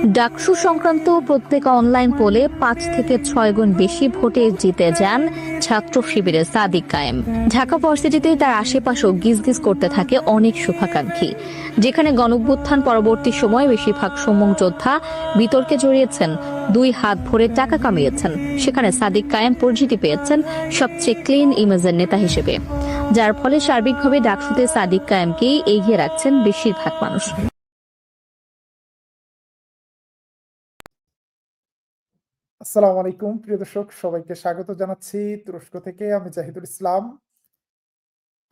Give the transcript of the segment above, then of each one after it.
ডাকসু সংক্রান্ত প্রত্যেক অনলাইন পোলে পাঁচ থেকে ছয় গুণ বেশি ভোটে জিতে যান ছাত্র শিবিরের সাদিক কায়েম। ঢাকা ভার্সিটিতে তার আশেপাশেও গিজগিজ করতে থাকে অনেক শুভাকাঙ্ক্ষী। যেখানে গণভ্যুত্থান পরবর্তী সময়ে বেশিরভাগ সম্মুখ যোদ্ধা বিতর্কে জড়িয়েছেন, দুই হাত ভরে টাকা কামিয়েছেন। সেখানে সাদিক কায়েম পরিচিতি পেয়েছেন সবচেয়ে ক্লিন ইমেজের নেতা হিসেবে। যার ফলে সার্বিকভাবে ডাকসুতে সাদিক কায়েমকেই এগিয়ে রাখছেন বেশিরভাগ মানুষ। আসসালামু আলাইকুম, প্রিয় দর্শক, সবাইকে স্বাগত জানাচ্ছি তুরস্ক থেকে। আমি জাহিদুল ইসলাম।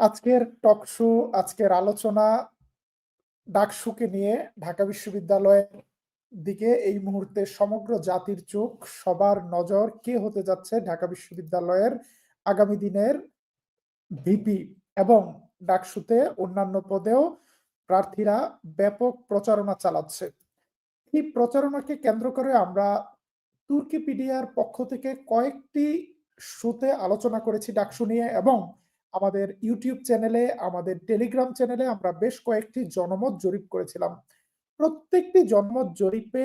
আজকের টক শো, আজকের আলোচনা ডাকসুকে নিয়ে ঢাকা বিশ্ববিদ্যালয়ের দিকে এই মুহূর্তে সমগ্র জাতির চোখ, সবার নজর কে হতে যাচ্ছে ঢাকা বিশ্ববিদ্যালয়ের আগামী দিনের ভিপি এবং ডাকসুতে অন্যান্য পদেও প্রার্থীরা ব্যাপক প্রচারণা চালাচ্ছে। এই প্রচারণাকে কেন্দ্র করে আমরা তুর্কিপিডিয়ার পক্ষ থেকে কয়েকটি শোতে আলোচনা করেছি ডাকসু নিয়ে এবং আমাদের ইউটিউব চ্যানেলে, আমাদের টেলিগ্রাম চ্যানেলে আমরা বেশ কয়েকটি জনমত জরিপ করেছিলাম। প্রত্যেকটি জনমত জরিপে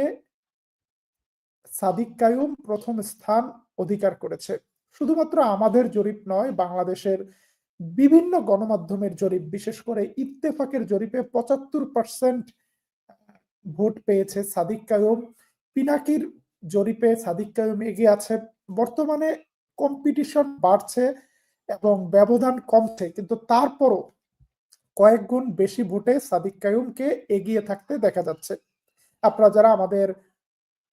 সাদিক কায়ুম প্রথম স্থান অধিকার করেছে। শুধুমাত্র আমাদের জরিপ নয়, বাংলাদেশের বিভিন্ন গণমাধ্যমের জরিপ, বিশেষ করে ইত্তেফাকের জরিপে পঁচাত্তর পার্সেন্ট ভোট পেয়েছে সাদিক কায়ুম। পিনাকির জরিপে সাদিক কায়ুম এগিয়ে আছে। বর্তমানে কম্পিটিশন বাড়ছে এবং ব্যবধান কমছে, কিন্তু তারপরও কয়েক গুণ বেশি ভোটে সাদিক কায়ুমকে এগিয়ে থাকতে দেখা যাচ্ছে। আপনারা যারা আমাদের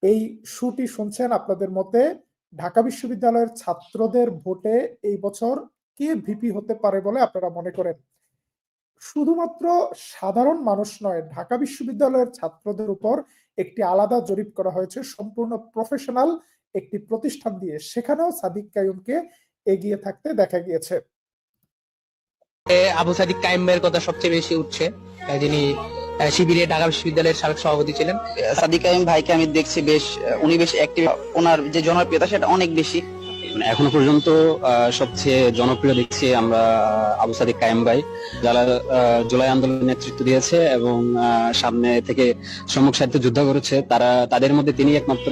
এই শুটি শুনছেন, আপনাদের মতে ঢাকা বিশ্ববিদ্যালয়ের ছাত্রদের ভোটে এই বছর কে ভিপি হতে পারে বলে আপনারা মনে করেন? শুধুমাত্র সাধারণ মানুষ নয় ঢাকা বিশ্ববিদ্যালয়ের ছাত্রদের উপর একটি আলাদা জরিপ করা হয়েছে সম্পূর্ণ প্রফেশনাল একটি প্রতিষ্ঠান দিয়ে। সেখানেও সাদিক কায়ুমকে এগিয়ে থাকতে দেখা গিয়েছে। আবু সাদিক কাইমের কথা সবচেয়ে বেশি উঠছে যিনি শিবিরে ঢাকা বিশ্ববিদ্যালয়ের সাবেক সভাপতি ছিলেন। সাদিক কাইম ভাইকে আমি দেখছি বেশ উনি বেশ অ্যাক্টিভ ওনার যে জনপ্রিয়তা সেটা অনেক বেশি। মানে এখনও পর্যন্ত আহ, সবচেয়ে জনপ্রিয় দেখছি আমরা আহ, আবু সাদিক কায়েম ভাই যারা জুলাই আন্দোলনের নেতৃত্ব দিয়েছে এবং আহ, সামনে থেকে সম্মুখ সাহিত্য যুদ্ধ করেছে তারা তাদের মধ্যে তিনি একমাত্র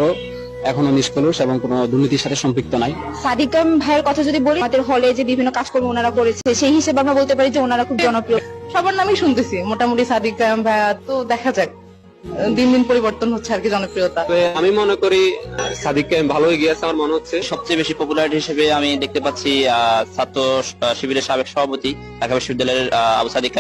এখনও নিষ্কলুষ এবং কোনো দুর্নীতির সাথে সম্পৃক্ত নাই। সাদিক কায়েম ভাইয়ের কথা যদি বলি আমাদের হলে যে বিভিন্ন কাজকর্ম ওনারা করেছে সেই হিসেবে আমরা বলতে পারি যে ওনারা খুব জনপ্রিয়। সবার নামই শুনতেছি মোটামুটি সাদিক কায়াম ভাইয়া তো দেখা যাক। দিন দিন পরিবর্তন হচ্ছে আর কি জনপ্রিয়তা। আমি মনে করি সাদিককে ভালো এগিয়ে আছে আমার মনে হচ্ছে। সবচেয়ে বেশি পপুলারিটি হিসেবে আমি দেখতে পাচ্ছি ছাত্র শিবিরের সাবেক সভাপতি ঢাকা বিশ্ববিদ্যালয়ের আবু সাদিক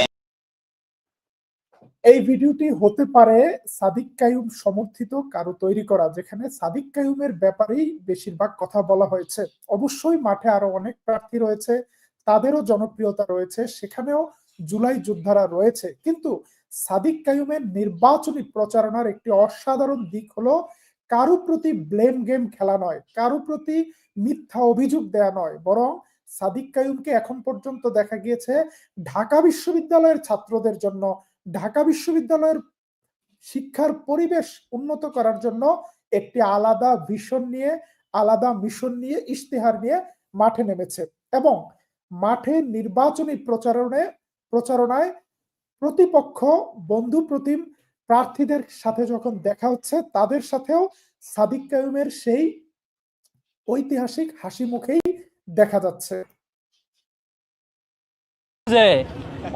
এই ভিডিওটি হতে পারে সাদিক কায়ুম সমর্থিত কারও তৈরি করা যেখানে সাদিক কায়ুমের ব্যাপারেই বেশিরভাগ কথা বলা হয়েছে। অবশ্যই মাঠে আরও অনেক প্রার্থী রয়েছে তাদেরও জনপ্রিয়তা রয়েছে সেখানেও জুলাই যোদ্ধারা রয়েছে। কিন্তু সাদিক কায়ুমের নির্বাচনী প্রচারণার একটি অসাধারণ দিক হলো, কারও প্রতি ব্লেম গেম খেলা নয়, কারও প্রতি মিথ্যা অভিযোগ দেয়া নয়, বরং সাদিক কায়ুমকে এখন পর্যন্ত দেখা গিয়েছে ঢাকা বিশ্ববিদ্যালয়ের ছাত্রদের জন্য, ঢাকা বিশ্ববিদ্যালয়ের শিক্ষার পরিবেশ উন্নত করার জন্য একটি আলাদা ভিশন নিয়ে, আলাদা মিশন নিয়ে, ইশতেহার নিয়ে মাঠে নেমেছে এবং মাঠে নির্বাচনী প্রচারণে, প্রচারণায় প্রতিপক্ষ বন্ধু প্রতিম প্রার্থীদের সাথে যখন দেখা হচ্ছে তাদের সাথেও সাদিক কায়ুমের সেই ঐতিহাসিক হাসি মুখেই দেখা যাচ্ছে। যে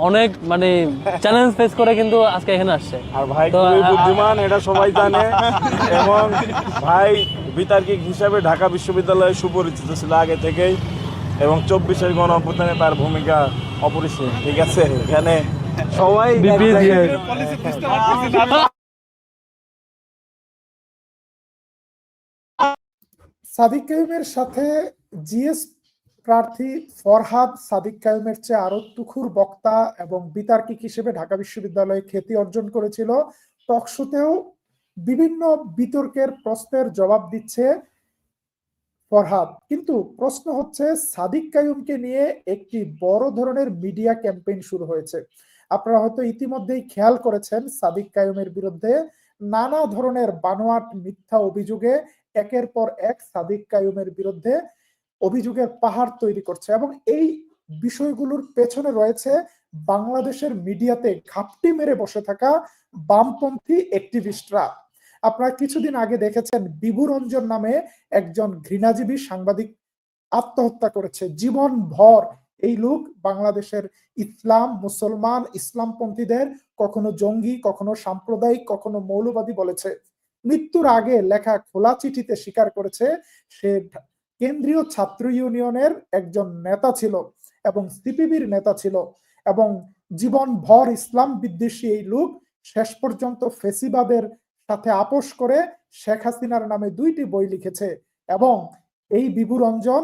অনেক মানে চ্যালেঞ্জ ফেস করে কিন্তু আজকে এখানে আসছে। আর ভাই খুবই বুদ্ধিমান এটা সবাই জানে। এবং ভাই বিতার্কিক হিসাবে ঢাকা বিশ্ববিদ্যালয়ে সুপরিচিত ছিল আগে থেকেই এবং চব্বিশের গণ অভ্যুত্থানে তার ভূমিকা অপরিসীম ঠিক আছে? এখানে সবাই সাদিক কায়ুমের সাথে জিএস প্রার্থী ফরহাদ সাদিক কায়ুমের চেয়ে আরও তুখুর বক্তা এবং বিতার্কিক হিসেবে ঢাকা বিশ্ববিদ্যালয়ে খ্যাতি অর্জন করেছিল। টকশোতেও বিভিন্ন বিতর্কের প্রশ্নের জবাব দিচ্ছে ফরহাদ। কিন্তু প্রশ্ন হচ্ছে সাদিক কায়ুমকে নিয়ে একটি বড় ধরনের মিডিয়া ক্যাম্পেইন শুরু হয়েছে। আপনারা হয়তো ইতিমধ্যেই খেয়াল করেছেন সাদিক কায়ুমের বিরুদ্ধে নানা ধরনের বানোয়াট মিথ্যা অভিযোগে একের পর এক সাদিক কায়ুমের বিরুদ্ধে অভিযোগের পাহাড় তৈরি করছে এবং এই বিষয়গুলোর পেছনে রয়েছে বাংলাদেশের মিডিয়াতে ঘাপটি মেরে বসে থাকা বামপন্থী অ্যাক্টিভিস্টরা আপনারা কিছুদিন আগে দেখেছেন বিভু রঞ্জন নামে একজন ঘৃণাজীবী সাংবাদিক আত্মহত্যা করেছে। জীবন ভর এই লোক বাংলাদেশের ইসলাম, মুসলমান, ইসলামপন্থীদের কখনো জঙ্গি, কখনো সাম্প্রদায়িক, কখনো মৌলবাদী বলেছে। মৃত্যুর আগে লেখা খোলা চিঠিতে স্বীকার করেছে, সে কেন্দ্রীয় ছাত্র ইউনিয়নের একজন নেতা ছিল এবং সিপিবির নেতা ছিল এবং জীবন ভর ইসলাম বিদ্বেষী এই লোক শেষ পর্যন্ত ফেসিবাদের সাথে আপোষ করে শেখ হাসিনার নামে দুইটি বই লিখেছে এবং এই বিভু রঞ্জন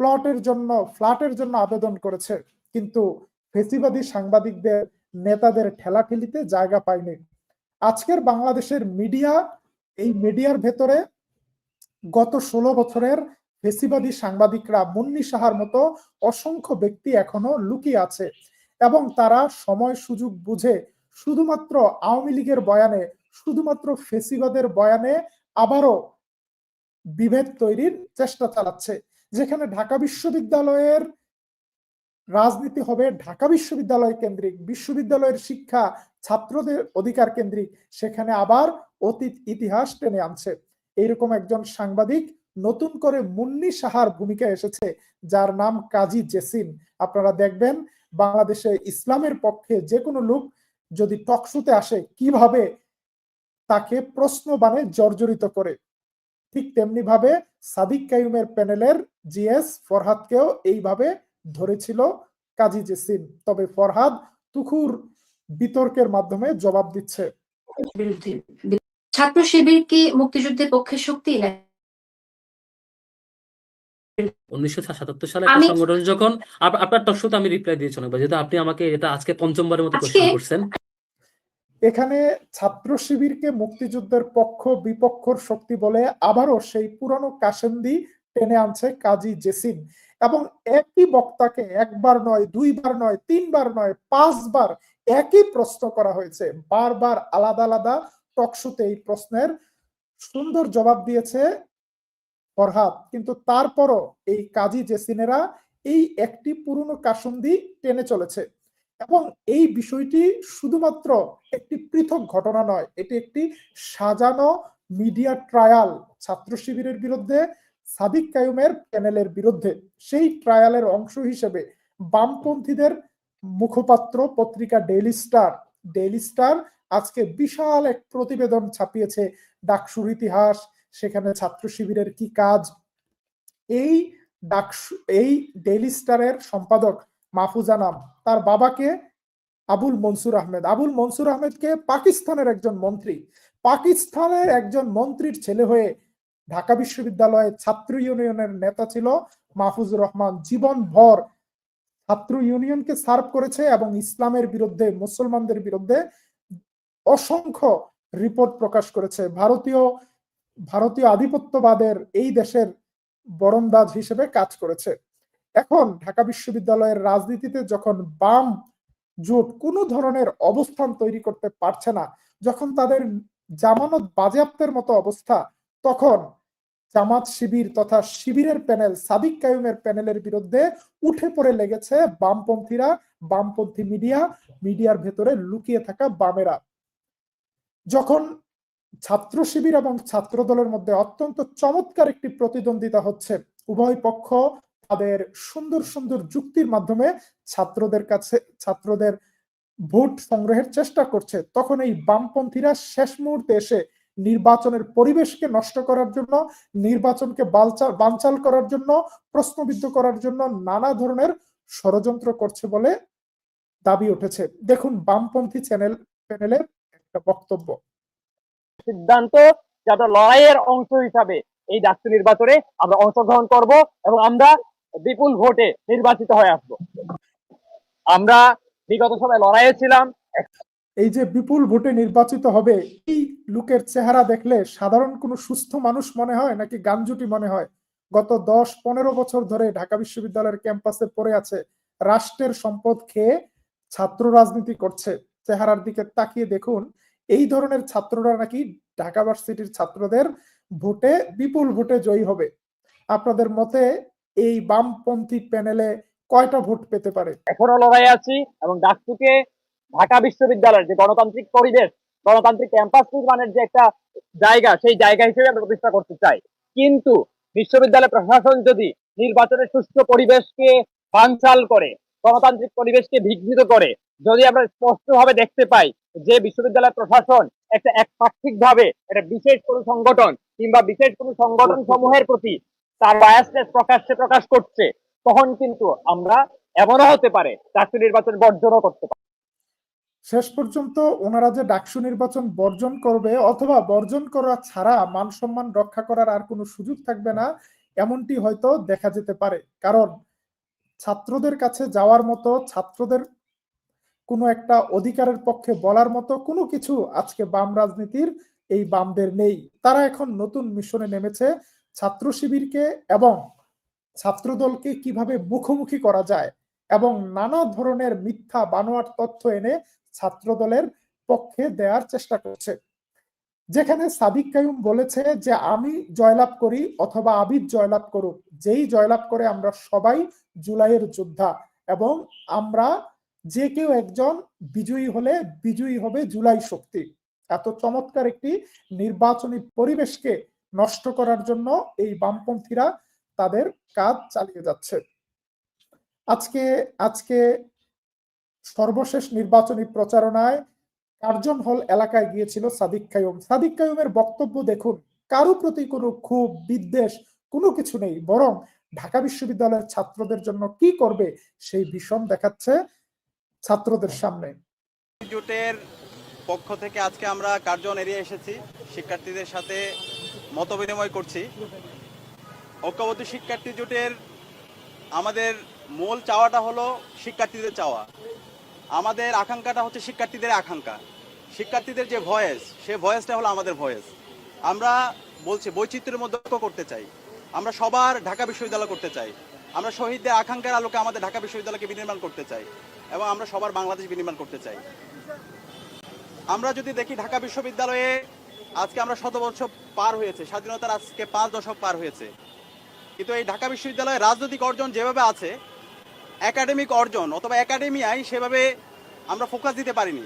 প্লটের জন্য, ফ্ল্যাটের জন্য আবেদন করেছে। কিন্তু ফেসিবাদী সাংবাদিকদের, নেতাদের ঠেলাঠেলিতে জায়গা পায়নি। আজকের বাংলাদেশের মিডিয়া, এই মিডিয়ার ভেতরে গত ষোলো বছরের ফেসিবাদী সাংবাদিকরা মুন্নি সাহার মতো অসংখ্য ব্যক্তি এখনও লুকিয়ে আছে এবং তারা সময় সুযোগ বুঝে শুধুমাত্র আওয়ামী লীগের বয়ানে, শুধুমাত্র ফেসিবাদের বয়ানে আবারও বিভেদ তৈরির চেষ্টা চালাচ্ছে। যেখানে ঢাকা বিশ্ববিদ্যালয়ের রাজনীতি হবে, ঢাকা বিশ্ববিদ্যালয় কেন্দ্রিক, বিশ্ববিদ্যালয়ের শিক্ষা ছাত্রদের অধিকার কেন্দ্রিক, সেখানে আবার অতীত ইতিহাস টেনে আনছে। এইরকম একজন সাংবাদিক নতুন করে মুন্নি সাহার ভূমিকা এসেছে, যার নাম কাজী জেসিন। আপনারা দেখবেন, বাংলাদেশে ইসলামের পক্ষে যে কোনো লোক যদি টকশুতে আসে, কীভাবে তাকে প্রশ্ন বানে জর্জরিত করে। ঠিক তেমনি ভাবে সাদিক কায়ুমের প্যানেলের জিএস ফরহাদকেও এইভাবে ধরেছিল কাজী জেসিন তবে ফরহাদ তুখুর বিতর্কের মাধ্যমে জবাব দিচ্ছে। বিরুদ্ধে। ছাত্র শিবির কি মুক্তিযুদ্ধের পক্ষে শক্তি উনিশশো সাতাত্তর সালে একটা সংগঠন যখন আপনার টকশোতে আমি রিপ্লাই দিয়েছি অনেকবার যেহেতু আপনি আমাকে এটা আজকে পঞ্চমবারের মতো কোশ্চেন করছেন। এখানে ছাত্র শিবিরকে মুক্তিযুদ্ধের পক্ষ, বিপক্ষর শক্তি বলে আবারও সেই পুরনো কাসেন্দি টেনে আনছে কাজী জেসিন এবং একই বক্তাকে একবার নয়, দুইবার নয়, তিনবার নয়, পাঁচবার একই প্রশ্ন করা হয়েছে। বারবার আলাদা আলাদা টকশুতে এই প্রশ্নের সুন্দর জবাব দিয়েছে ফরহাদ। কিন্তু তারপরও এই কাজী জেসিনেরা এই একটি পুরনো কাসন্দি টেনে চলেছে। এবং এই বিষয়টি শুধুমাত্র একটি পৃথক ঘটনা নয়, এটি একটি সাজানো মিডিয়া ট্রায়াল ছাত্র শিবিরের বিরুদ্ধে, সাদিক কায়ুমের প্যানেলের বিরুদ্ধে। সেই ট্রায়ালের অংশ হিসেবে বামপন্থীদের মুখপাত্র, পত্রিকা ডেইলি স্টার ডেইলি স্টার আজকে বিশাল এক প্রতিবেদন ছাপিয়েছে ডাকসুর ইতিহাস, সেখানে ছাত্র শিবিরের কি কাজ। এই ডাকসু, এই ডেইলি স্টারের সম্পাদক মাহফুজা নাম। তার বাবাকে আবুল মনসুর আহমেদ। আবুল মনসুর আহমেদকে পাকিস্তানের একজন মন্ত্রী। পাকিস্তানের একজন মন্ত্রীর ছেলে হয়ে ঢাকা বিশ্ববিদ্যালয়ে ছাত্র ইউনিয়নের নেতা ছিল মাহফুজুর রহমান। জীবন ভর ছাত্র ইউনিয়নকে সার্ভ করেছে এবং ইসলামের বিরুদ্ধে, মুসলমানদের বিরুদ্ধে অসংখ্য রিপোর্ট প্রকাশ করেছে। ভারতীয় ভারতীয় আধিপত্যবাদের এই দেশের বরন্দাজ হিসেবে কাজ করেছে। এখন ঢাকা বিশ্ববিদ্যালয়ের রাজনীতিতে যখন বাম জোট কোনো ধরনের অবস্থান তৈরি করতে পারছে না, যখন তাদের জামানত বাজেয়াপ্তের মতো অবস্থা, তখন জামাত শিবির তথা শিবিরের প্যানেল সাদিক কায়ুমের প্যানেলের বিরুদ্ধে উঠে পড়ে লেগেছে বামপন্থীরা, বামপন্থী মিডিয়া, মিডিয়ার ভেতরে লুকিয়ে থাকা বামেরা। যখন ছাত্র শিবির এবং ছাত্র দলের মধ্যে অত্যন্ত চমৎকার একটি প্রতিদ্বন্দ্বিতা হচ্ছে, উভয় পক্ষ তাদের সুন্দর সুন্দর যুক্তির মাধ্যমে ছাত্রদের কাছে, ছাত্রদের ভোট সংগ্রহের চেষ্টা করছে, তখন এই বামপন্থীরা শেষ মুহূর্তে এসে নির্বাচনের পরিবেশকে নষ্ট করার জন্য, নির্বাচনকে বালচাল বানচাল করার জন্য, প্রশ্নবিদ্ধ করার জন্য নানা ধরনের ষড়যন্ত্র করছে বলে দাবি উঠেছে। দেখুন, বামপন্থী চ্যানেল, প্যানেলের একটা বক্তব্য। সিদ্ধান্ত যাতে লড়াইয়ের অংশ হিসাবে এই ডাকসু নির্বাচনে আমরা অংশগ্রহণ করব এবং আমরা বিপুল ভোটে নির্বাচিত হয়ে আসব। আমরা বিগত সময় লড়াইয়ে ছিলাম। এই যে বিপুল ভোটে নির্বাচিত হবে, এই লোকের চেহারা দেখলে সাধারণ কোনো সুস্থ মানুষ মনে হয় নাকি গাঞ্জুটি মনে হয়? গত দশ পনেরো বছর ধরে ঢাকা বিশ্ববিদ্যালয়ের ক্যাম্পাসে পড়ে আছে, রাষ্ট্রের সম্পদ খেয়ে ছাত্র রাজনীতি করছে। চেহারার দিকে তাকিয়ে দেখুন, এই ধরনের ছাত্ররা নাকি ঢাকা ভার্সিটির ছাত্রদের ভোটে, বিপুল ভোটে জয়ী হবে। আপনাদের মতে এই বামপন্থী প্যানেলে কয়টা ভোট পেতে পারে? এখনও লড়াই আছি এবং ডাকসুকে ঢাকা বিশ্ববিদ্যালয়ের যে গণতান্ত্রিক পরিবেশ, গণতান্ত্রিক ক্যাম্পাস নির্মাণের যে একটা জায়গা, সেই জায়গা হিসেবে আমরা প্রতিষ্ঠা করতে চাই। কিন্তু বিশ্ববিদ্যালয় প্রশাসন যদি নির্বাচনের সুস্থ পরিবেশকে বানচাল করে, গণতান্ত্রিক পরিবেশকে বিঘ্নিত করে, যদি আমরা স্পষ্টভাবে দেখতে পাই যে বিশ্ববিদ্যালয় প্রশাসন একটা একপাক্ষিক ভাবে একটা বিশেষ কোনো সংগঠন কিংবা বিশেষ কোনো সংগঠন সমূহের প্রতি তার বায়াসনেস প্রকাশ্যে প্রকাশ করছে, তখন কিন্তু আমরা এমনও হতে পারে ডাকসু নির্বাচন বর্জনও করতে পারি। শেষ পর্যন্ত ওনারা যে ডাকসু নির্বাচন বর্জন করবে অথবা বর্জন করা ছাড়া মান সম্মান রক্ষা করার আর কোনো সুযোগ থাকবে না, এমনটি হয়তো দেখা যেতে পারে। কারণ ছাত্রদের কাছে যাওয়ার মতো, ছাত্রদের কোনো একটা অধিকারের পক্ষে বলার মতো কোনো কিছু আজকে বাম রাজনীতির এই বামদের নেই। তারা এখন নতুন মিশনে নেমেছে ছাত্র শিবিরকে এবং ছাত্রদলকে কীভাবে মুখোমুখি করা যায় এবং নানা ধরনের মিথ্যা বানোয়ার তথ্য এনে ছাত্রদলের পক্ষে দেওয়ার চেষ্টা করছে। যেখানে সাদিক কায়ুম বলেছে যে, আমি জয়লাভ করি অথবা আবিদ জয়লাভ করুক। যেই জয়লাভ করে আমরা সবাই জুলাইয়ের যোদ্ধা এবং আমরা যে কেউ একজন বিজয়ী হলে বিজয়ী হবে জুলাই শক্তি। এত চমৎকার একটি নির্বাচনী পরিবেশকে নষ্ট করার জন্য এই বামপন্থীরা তাদের কাজ চালিয়ে যাচ্ছে। আজকে আজকে সর্বশেষ নির্বাচনী প্রচারণায় কার্জন হল এলাকায় গিয়েছিল সাদিক কায়ুম। সাদিক কায়ুমের বক্তব্য দেখুন, কারও প্রতি কোনো ক্ষোভ, বিদ্বেষ কোনো কিছু নেই, বরং ঢাকা বিশ্ববিদ্যালয়ের ছাত্রদের জন্য কি করবে সেই ভীষণ দেখাচ্ছে ছাত্রদের সামনে। জোটের পক্ষ থেকে আজকে আমরা কার্জন এরিয়া এসেছি। শিক্ষার্থীদের সাথে মত বিনিময় করছি। ঐক্যবদ্ধ শিক্ষার্থী জোটের আমাদের মূল চাওয়াটা হলো শিক্ষার্থীদের চাওয়া। আমাদের আকাঙ্ক্ষাটা হচ্ছে শিক্ষার্থীদের আকাঙ্ক্ষা। শিক্ষার্থীদের যে ভয়েস, সে ভয়েসটা হলো আমাদের ভয়েস। আমরা বলছি, বৈচিত্র্যের মধ্যে ঐক্য করতে চাই। আমরা সবার ঢাকা বিশ্ববিদ্যালয় করতে চাই। আমরা শহীদদের আকাঙ্ক্ষার আলোকে আমাদের ঢাকা বিশ্ববিদ্যালয়কে বিনির্মাণ করতে চাই এবং আমরা সবার বাংলাদেশ বিনির্মাণ করতে চাই। আমরা যদি দেখি ঢাকা বিশ্ববিদ্যালয়ে আজকে আমরা শত বছর পার হয়েছে, স্বাধীনতার আজকে পাঁচ দশক পার হয়েছে। কিন্তু এই ঢাকা বিশ্ববিদ্যালয়ে রাজনৈতিক অর্জন যেভাবে আছে একাডেমিক অর্জন অথবা একাডেমিয়ায় সেভাবে আমরা ফোকাস দিতে পারিনি।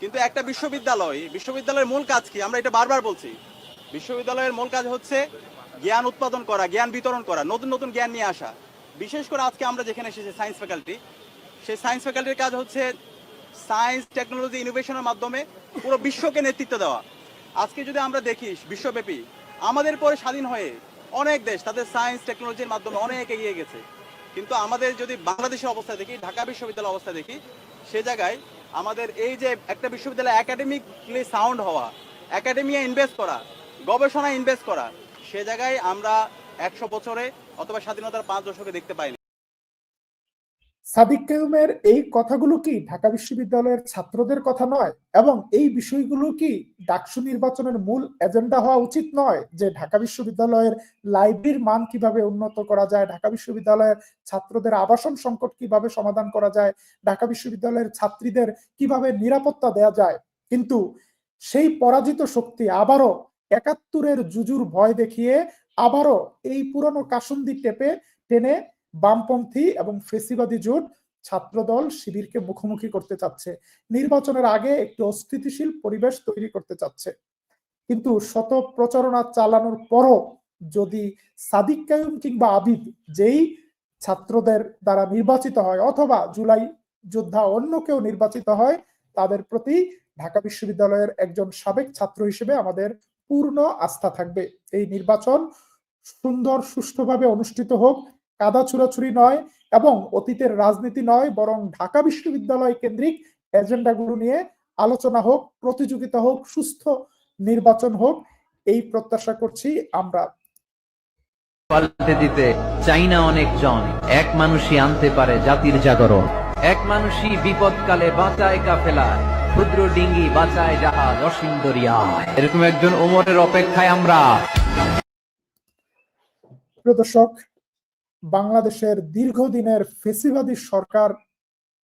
কিন্তু একটা বিশ্ববিদ্যালয়, বিশ্ববিদ্যালয়ের মূল কাজ কি? আমরা এটা বারবার বলছি। বিশ্ববিদ্যালয়ের মূল কাজ হচ্ছে জ্ঞান উৎপাদন করা, জ্ঞান বিতরণ করা, নতুন নতুন জ্ঞান নিয়ে আসা। বিশেষ করে আজকে আমরা যেখানে এসেছি সায়েন্স ফ্যাকাল্টি সেই সায়েন্স ফ্যাকাল্টির কাজ হচ্ছে সায়েন্স টেকনোলজি ইনোভেশনের মাধ্যমে পুরো বিশ্বকে নেতৃত্ব দেওয়া। আজকে যদি আমরা দেখি বিশ্বব্যাপী, আমাদের পরে স্বাধীন হয়ে অনেক দেশ তাদের সায়েন্স টেকনোলজির মাধ্যমে অনেক এগিয়ে গেছে। কিন্তু আমাদের যদি বাংলাদেশের অবস্থা দেখি, ঢাকা বিশ্ববিদ্যালয়ের অবস্থা দেখি, সে জায়গায় আমাদের এই যে একটা বিশ্ববিদ্যালয় একাডেমিকলি সাউন্ড হওয়া একাডেমিয়া ইনভেস্ট করা, গবেষণায় ইনভেস্ট করা, সে জায়গায় আমরা একশো বছরে অথবা স্বাধীনতার পাঁচ দশকে দেখতে পাইনি। সাদিক কায়ুমের এই কথাগুলো কি ঢাকা বিশ্ববিদ্যালয়ের ছাত্রদের কথা নয়? এবং এই বিষয়গুলো কি ডাকসু নির্বাচনের মূল এজেন্ডা হওয়া উচিত নয় যে ঢাকা বিশ্ববিদ্যালয়ের লাইব্রেরির মান কীভাবে উন্নত করা যায়, ঢাকা বিশ্ববিদ্যালয়ের ছাত্রদের আবাসন সংকট কীভাবে সমাধান করা যায়, ঢাকা বিশ্ববিদ্যালয়ের ছাত্রীদের কীভাবে নিরাপত্তা দেয়া যায়? কিন্তু সেই পরাজিত শক্তি আবারও একাত্তরের জুজুর ভয় দেখিয়ে আবারও এই পুরনো কাসুন্দি টেপে টেনে বামপন্থী এবং ফেসিবাদী জোট ছাত্রদল শিবিরকে মুখোমুখি করতে চাচ্ছে। নির্বাচনের আগে একটি অস্থিতিশীল পরিবেশ তৈরি করতে চাচ্ছে। কিন্তু শত প্রচারণা চালানোর পরও যদি সাদিক কায়ুম কিংবা আবিদ যেই ছাত্রদের দ্বারা নির্বাচিত হয় অথবা জুলাই যোদ্ধা অন্য কেউ নির্বাচিত হয়, তাদের প্রতি ঢাকা বিশ্ববিদ্যালয়ের একজন সাবেক ছাত্র হিসেবে আমাদের পূর্ণ আস্থা থাকবে। এই নির্বাচন সুন্দর সুষ্ঠুভাবে অনুষ্ঠিত হোক। কাদা ছুড়াছুরি নয় এবং অতীতের রাজনীতি নয় বরং ঢাকা বিশ্ববিদ্যালয় কেন্দ্রিক এজেন্ডাগুলো নিয়ে আলোচনা হোক প্রতিযোগিতা হোক সুস্থ নির্বাচন হোক এই প্রত্যাশা করছি আমরা। পাল্টে দিতে চাই না অনেক জন। এক মানুষই আনতে পারে জাতির জাগরণ। এক মানুষই বিপদকালে বাঁচায় কাফেলা। ক্ষুদ্র ডিঙ্গি বাঁচায় জাহাজ অসীম দরিয়ায় এরকম একজন ওমরের অপেক্ষায় আমরা। প্রিয় দর্শক বাংলাদেশের দীর্ঘদিনের ফেসিবাদী সরকার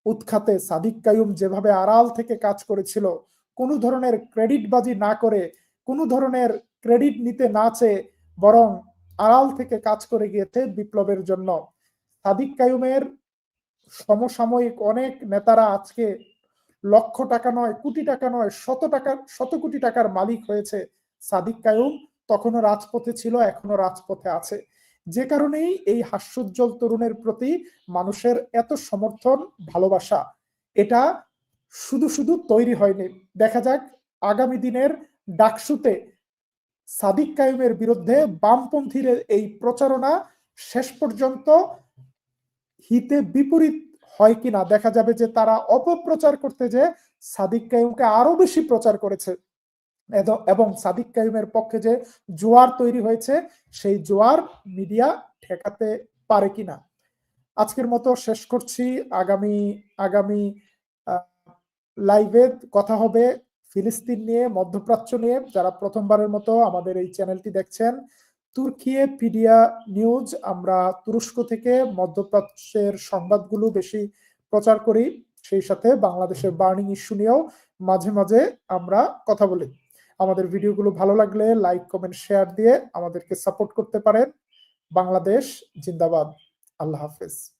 উৎখাতে সাদিক কায়ুম যেভাবে আড়াল থেকে কাজ করেছিল, কোনো ধরনের ক্রেডিটবাজি না করে, কোনো ধরনের ক্রেডিট নিতে না চেয়ে বরং আড়াল থেকে কাজ করে গিয়েছে বিপ্লবের জন্য। সাদিক কায়ুমের সমসাময়িক অনেক নেতারা আজকে লক্ষ টাকা নয়, কোটি টাকা নয়, শত টাকা, শত কোটি টাকার মালিক হয়েছে সাদিক কায়ুম। তখনও রাজপথে ছিল এখনও রাজপথে আছে। যে কারণেই এই হাস্যোজ্জ্বল তরুণের প্রতি মানুষের এত সমর্থন, ভালোবাসা, এটা শুধু শুধু তৈরি হয়নি। দেখা যাক আগামী দিনের ডাকসুতে সাদিক কায়ুমের বিরুদ্ধে বামপন্থীর এই প্রচারণা শেষ পর্যন্ত হিতে বিপরীত হয় কিনা দেখা যাবে যে তারা অপপ্রচার করতে যে সাদিক কায়ুমকে আরও বেশি প্রচার করেছে। এবং সাদিক কায়ুমের পক্ষে যে জোয়ার তৈরি হয়েছে, সেই জোয়ার মিডিয়া ঠেকাতে পারে কিনা? আজকের মতো শেষ করছি। আগামী আগামী লাইভে কথা হবে ফিলিস্তিন নিয়ে, মধ্যপ্রাচ্য নিয়ে। যারা প্রথমবারের মতো আমাদের এই চ্যানেলটি দেখছেন তুর্কিয়ে পিডিয়া নিউজ, আমরা তুরস্ক থেকে মধ্যপ্রাচ্যের সংবাদগুলো বেশি প্রচার করি। সেই সাথে বাংলাদেশের বার্নিং ইস্যু নিয়েও মাঝে মাঝে আমরা কথা বলি। আমাদের ভিডিওগুলো ভালো লাগলে লাইক কমেন্ট শেয়ার দিয়ে আমাদেরকে সাপোর্ট করতে পারেন। বাংলাদেশ জিন্দাবাদ। আল্লাহ হাফেজ।